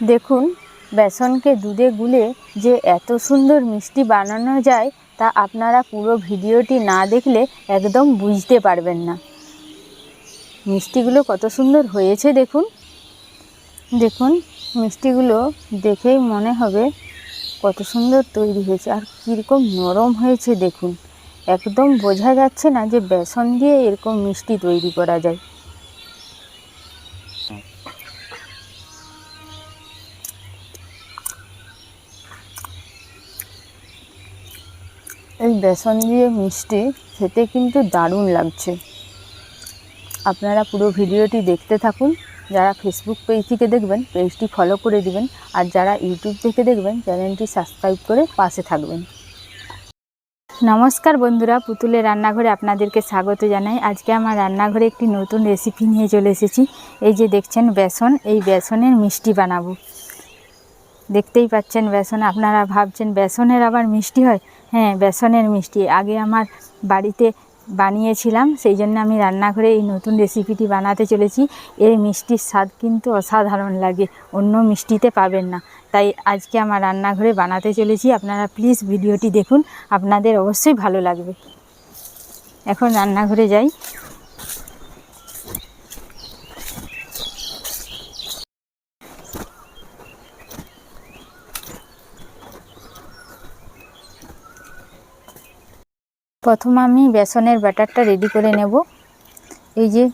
দেখুন, বেসনকে দুধে গুলে যে এত সুন্দর মিষ্টি বানানো যায় তা আপনারা পুরো ভিডিওটি না দেখলে একদম বুঝতে পারবেন না। মিষ্টিগুলো কত সুন্দর হয়েছে দেখুন। দেখুন, মিষ্টিগুলো দেখেই মনে হবে কত সুন্দর তৈরি হয়েছে আর কীরকম নরম হয়েছে দেখুন। একদম বোঝা যাচ্ছে না যে বেসন দিয়ে এরকম মিষ্টি তৈরি করা যায়। এই বেসন দিয়ে মিষ্টি, খেতে কিন্তু দারুণ লাগছে। আপনারা পুরো ভিডিওটি দেখতে থাকুন। যারা ফেসবুক পেজ থেকে দেখবেন পেজটি ফলো করে দিবেন। আর যারা ইউটিউব থেকে দেখবেন, চ্যানেলটি সাবস্ক্রাইব করে পাশে থাকবেন। নমস্কার বন্ধুরা, পুতুলের রান্নাঘরে আপনাদেরকে স্বাগত জানাই। আজকে আমার রান্নাঘরে একটি নতুন রেসিপি নিয়ে চলে এসেছি। এই যে দেখছেন বেসন, এই বেসনের মিষ্টি বানাবো। দেখতেই পাচ্ছেন বেসন। আপনারা ভাবছেন বেসনের আবার মিষ্টি হয়? হ্যাঁ বেসনের মিষ্টি। আগে আমার বাড়িতে বানিয়েছিলাম সেই জন্য আমি রান্নাঘরে এই নতুন রেসিপিটি বানাতে চলেছি। এই মিষ্টির স্বাদ কিন্তু অসাধারণ লাগে, অন্য মিষ্টিতে পাবেন না। তাই আজকে আমার রান্নাঘরে বানাতে চলেছি। আপনারা প্লিজ ভিডিওটি দেখুন, আপনাদের অবশ্যই ভালো লাগবে। এখন রান্নাঘরে যাই। প্রথম আমি বেসনের ব্যাটারটা রেডি করে নেব। এই যে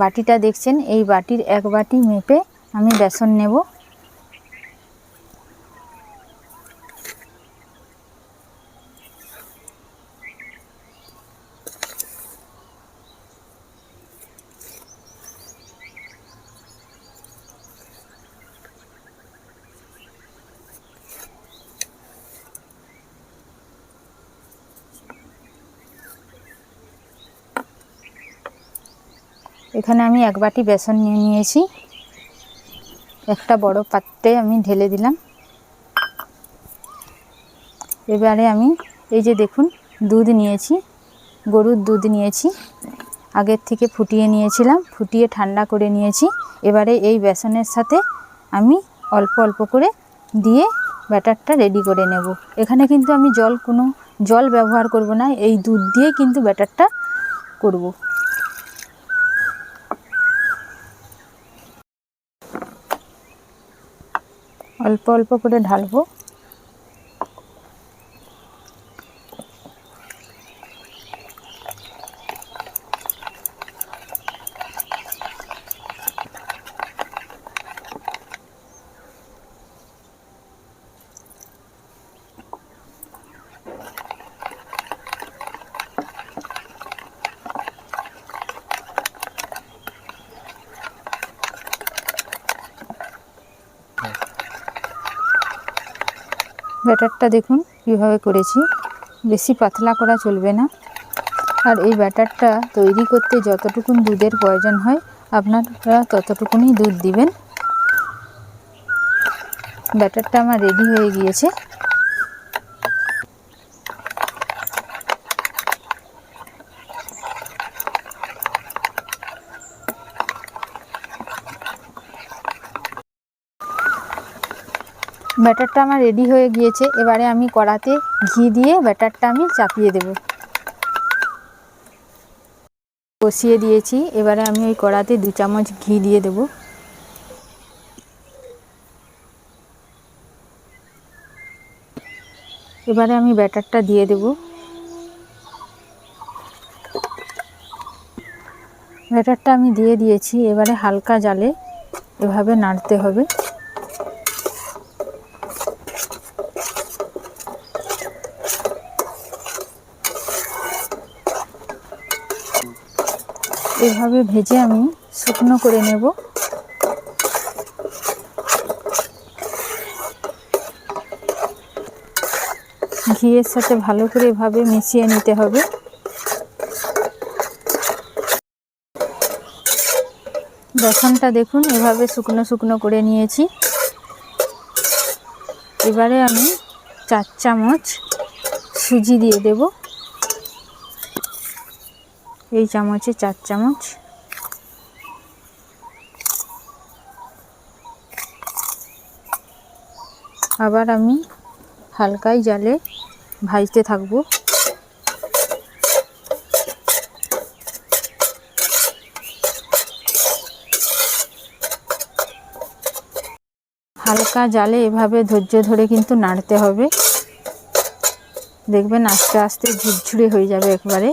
বাটিটা দেখছেন, এই বাটির এক বাটি মেপে আমি বেসন নেব। এখানে আমি এক বাটি বেসন নিয়ে নিয়েছি। একটা বড় পাত্রে আমি ঢেলে দিলাম। এবারে আমি এই যে দেখুন, দুধ নিয়েছি, গরুর দুধ নিয়েছি, আগের থেকে ফুটিয়ে নিয়েছিলাম, ফুটিয়ে ঠান্ডা করে নিয়েছি। এবারে এই বেসনের সাথে আমি অল্প অল্প করে দিয়ে ব্যাটারটা রেডি করে নেব। এখানে কিন্তু আমি জল কোনো, জল ব্যবহার করব না, এই দুধ দিয়ে কিন্তু ব্যাটারটা করব। অল্প অল্প করে ঢালবো। ব্যাটারটা দেখুন, কীভাবে করেছি। বেশি পাতলা করা চলবে না। আর এই ব্যাটারটা তৈরি করতে যতটুকুন দুধের প্রয়োজন হয়, আপনারা ততটুকুনই দুধ দিবেন। ব্যাটারটা আমার রেডি হয়ে গিয়েছে। ব্যাটারটা আমার রেডি হয়ে গিয়েছে, এবারে আমি কড়াতে ঘি দিয়ে ব্যাটারটা আমি চাপিয়ে দেব। কষিয়ে দিয়েছি, এবারে আমি ওই কড়াতে দু চামচ ঘি দিয়ে দেব। এবারে আমি ব্যাটারটা দিয়ে দেব। ব্যাটারটা আমি দিয়ে দিয়েছি, এবারে হালকা জালে এভাবে নাড়তে হবে। এভাবে ভেজে আমি শুকনো করে নেব। ঘিয়ের সাথে ভালো করে এভাবে মিশিয়ে নিতে হবে। বেসনটা দেখুন, এভাবে শুকনো শুকনো করে নিয়েছি। এবারে আমি চার চামচ সুজি দিয়ে দেব। এই চামচে চার চামচ। আবার আমি হালকাই জালে ভাজতে থাকব। হালকা জালে এভাবে ধৈর্য ধরে কিন্তু নাড়তে হবে। দেখবেন আস্তে আস্তে ঝুরঝুরে হয়ে যাবে একবারে।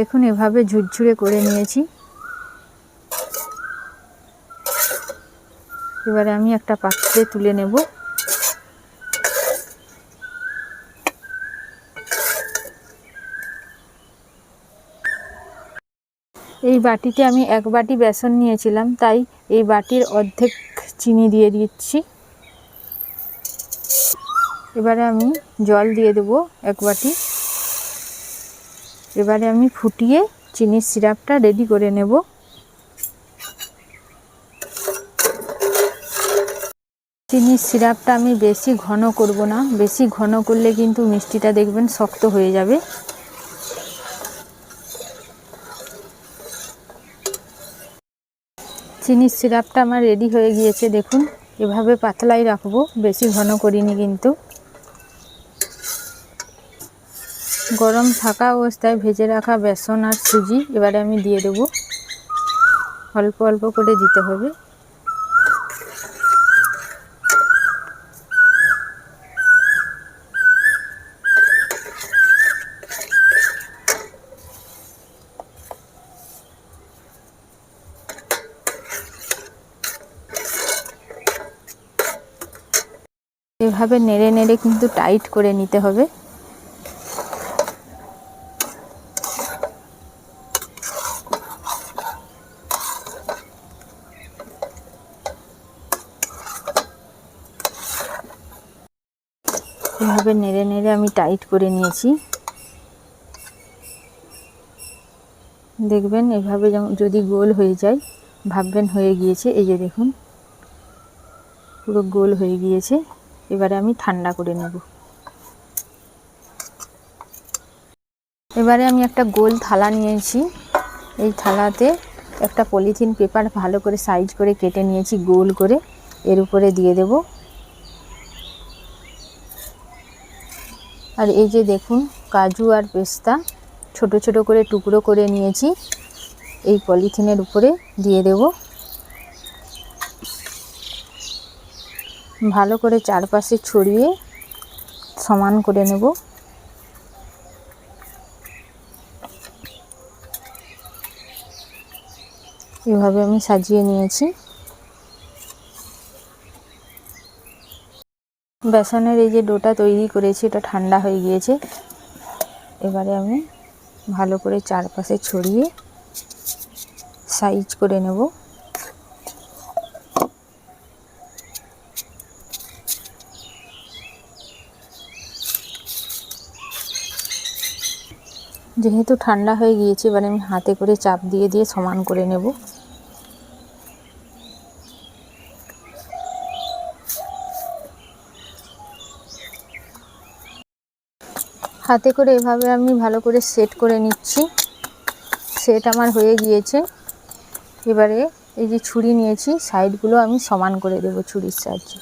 দেখুন, এভাবে ঝুরঝুরে করে নিয়েছি। এবারে আমি একটা পাত্রে তুলে নেব। এই বাটিতে আমি এক বাটি বেসন নিয়েছিলাম, তাই এই বাটির অর্ধেক চিনি দিয়ে দিচ্ছি। এবারে আমি জল দিয়ে দেবো এক বাটি। এবারে আমি ফুটিয়ে চিনির সিরাপটা রেডি করে নেব। চিনির সিরাপটা আমি বেশি ঘন করব না, বেশি ঘন করলে কিন্তু মিষ্টিটা দেখবেন শক্ত হয়ে যাবে। চিনির সিরাপটা আমার রেডি হয়ে গিয়েছে, দেখুন। এভাবে পাতলাই রাখব, বেশি ঘন করিনি কিন্তু। গরম থাকা অবস্থায় ভেজে রাখা বেসন আর সুজি এবারে আমি দিয়ে দেবো। অল্প অল্প করে দিতে হবে। এভাবে নেড়ে নেড়ে কিন্তু টাইট করে নিতে হবে। এভাবে নেড়ে নেড়ে আমি টাইট করে নিয়েছি। দেখবেন এভাবে যদি গোল হয়ে যায়, ভাববেন হয়ে গিয়েছে, এই যে দেখুন। পুরো গোল হয়ে গিয়েছে, এবারে আমি ঠান্ডা করে নেব। এবারে আমি একটা গোল থালা নিয়েছি। এই থালাতে একটা পলিথিন পেপার ভালো করে সাইজ করে কেটে নিয়েছি, গোল করে। এর উপরে দিয়ে দেব। আর এই যে দেখুন, কাজু আর পেস্তা ছোট ছোট করে টুকরো করে নিয়েছি। এই পলিথিনের উপরে দিয়ে দেব। ভালো করে চারপাশে ছড়িয়ে সমান করে নেব। এভাবে আমি সাজিয়ে নিয়েছি। বেসনের এই যে ডোটা তৈরি করেছি, এটা ঠান্ডা হয়ে গিয়েছে। এবারে আমি ভালো করে চারপাশে ছড়িয়ে সাইজ করে নেব। যেহেতু ঠান্ডা হয়ে গিয়েছে, এবারে আমি হাতে করে চাপ দিয়ে দিয়ে সমান করে নেব। হাতে করে এভাবে আমি ভালো করে সেট করে নিচ্ছি। সেট আমার হয়ে গিয়েছে। এবারে এই যে ছুরি নিয়েছি সাইডগুলো আমি সমান করে দেবো ছুরির সাহায্যে।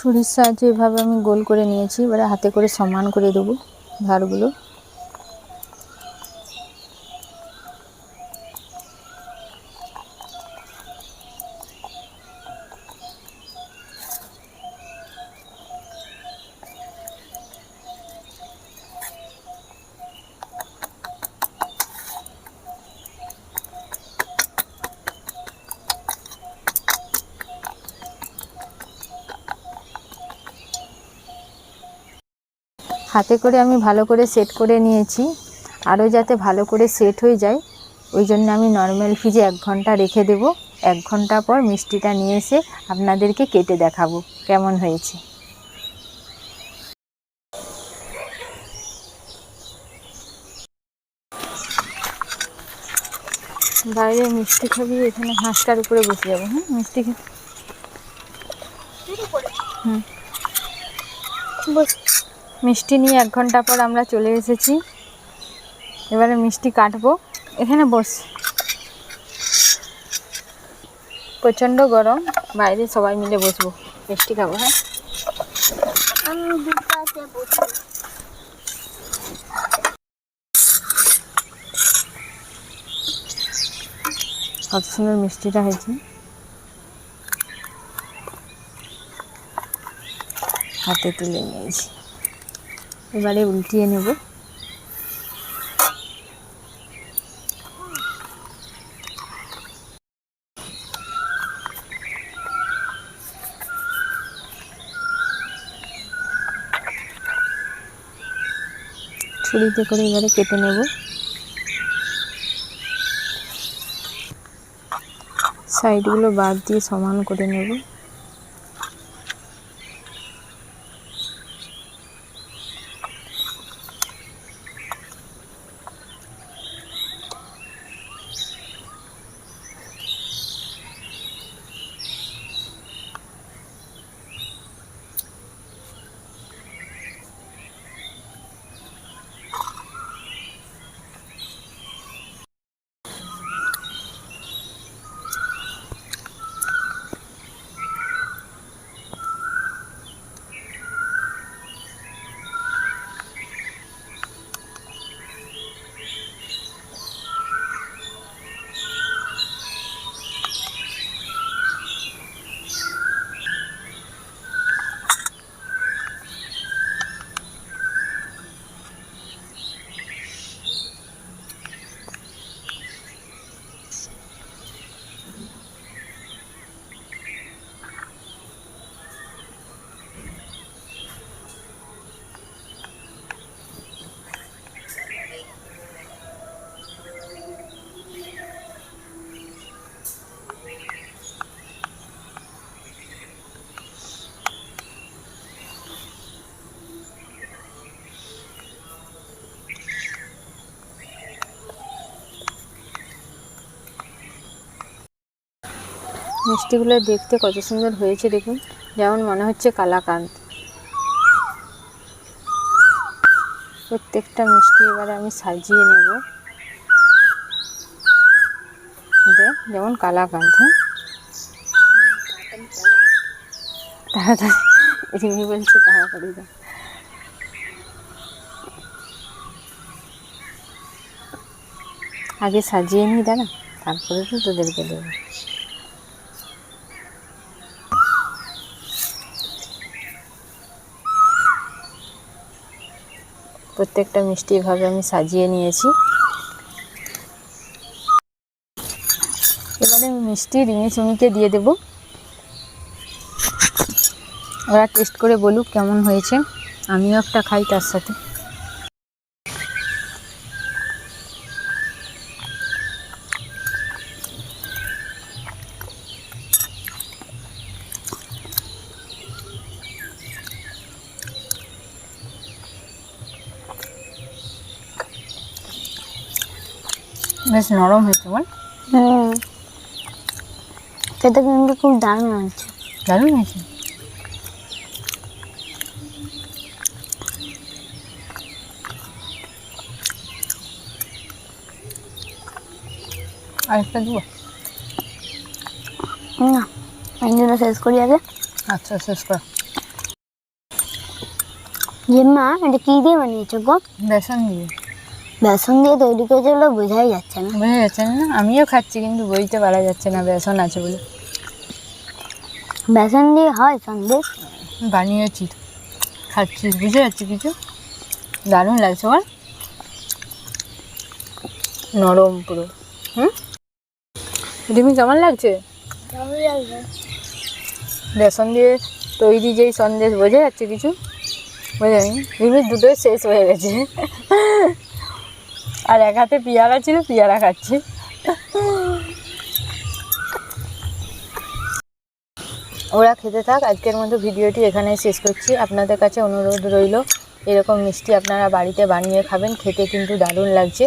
ছুরির সাহায্যে এভাবে আমি গোল করে নিয়েছি এবারে হাতে করে সমান করে দেবো ধারগুলো। হাতে করে আমি ভালো করে সেট করে নিয়েছি। আরও যাতে ভালো করে সেট হয়ে যায়, ওই জন্য আমি নর্মাল ফ্রিজে এক ঘণ্টা রেখে দেব। এক ঘণ্টা পর মিষ্টিটা নিয়ে এসে আপনাদেরকে কেটে দেখাবো কেমন হয়েছে। বাইরে মিষ্টি খাবি, এখানে হাঁসটার উপরে বসে যাব হ্যাঁ মিষ্টি খাবি হুম। বসে মিষ্টি নিয়ে এক ঘণ্টা পর আমরা চলে এসেছি। এবারে মিষ্টি কাটবো। এখানে বস। প্রচণ্ড গরম। বাইরে সবাই মিলে বসবো। মিষ্টি খাব হ্যাঁ? কত সুন্দর মিষ্টিটা হয়েছে। হাতে তুলে নিয়েছি। এবারে উল্টিয়ে নেব। ছুরিতে করে এবারে কেটে নেব। সাইডগুলো বাদ দিয়ে সমান করে নেব। মিষ্টিগুলো দেখতে কত সুন্দর হয়েছে দেখুন। যেমন মনে হচ্ছে কালাকাঁদ প্রত্যেকটা মিষ্টি এবারে আমি সাজিয়ে নেব। যেমন কালাকাঁদ হ্যাঁ? তাড়াতাড়ি, রিমি বলছে তাড়াতাড়ি দাও আগে সাজিয়ে নিই, দাঁড়া, তারপরে তো তোদেরকে দেবো। প্রত্যেকটা মিষ্টি এভাবে আমি সাজিয়ে নিয়েছি। এবারে আমি মিষ্টি রিমি চুমিকে দিয়ে দেব। ওরা টেস্ট করে বলুক কেমন হয়েছে। আমিও একটা খাই তার সাথে। বেশ নরম হয়েছে বল। হুম। খেতে কিন্তু খুব দারুণ হয়েছে। দারুণ হয়েছে? আরেকটা দেবো? না এই জন্য শেষ করি আগে। আচ্ছা শেষ কর। জেম্মা এটা কি দিয়ে বানিয়েছো গো? বেসন দিয়ে। বেসন দিয়ে তৈরি করেছে বলে বোঝাই যাচ্ছে না। বোঝা যাচ্ছে না আমিও খাচ্ছি কিন্তু বইতে পারা যাচ্ছে না বেসন আছে বলে। বেসন দিয়ে হয় সন্দেশ বানিয়েছি। খাচ্ছি বুঝে যাচ্ছে কিছু? দারুণ লাগছে আমার নরম পুরো। হুম? রিমি কেমন লাগছে? বেসন দিয়ে তৈরি যেই সন্দেশ বোঝা যাচ্ছে কিছু? বোঝা যায়নি? রিমির দুটোই শেষ হয়ে গেছে। আর এক হাতে পেয়ারা ছিল, পেয়ারা খাচ্ছে। ওরা খেতে থাক, আজকের মতো ভিডিওটি এখানেই শেষ করছি। আপনাদের কাছে অনুরোধ রইল, এরকম মিষ্টি আপনারা বাড়িতে বানিয়ে খাবেন, খেতে কিন্তু দারুণ লাগছে।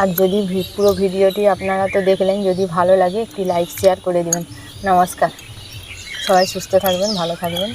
আর যদি পুরো ভিডিওটি আপনারা তো দেখলেন, যদি ভালো লাগে একটি লাইক, শেয়ার করে দেবেন। নমস্কার। সবাই সুস্থ থাকবেন, ভালো থাকবেন।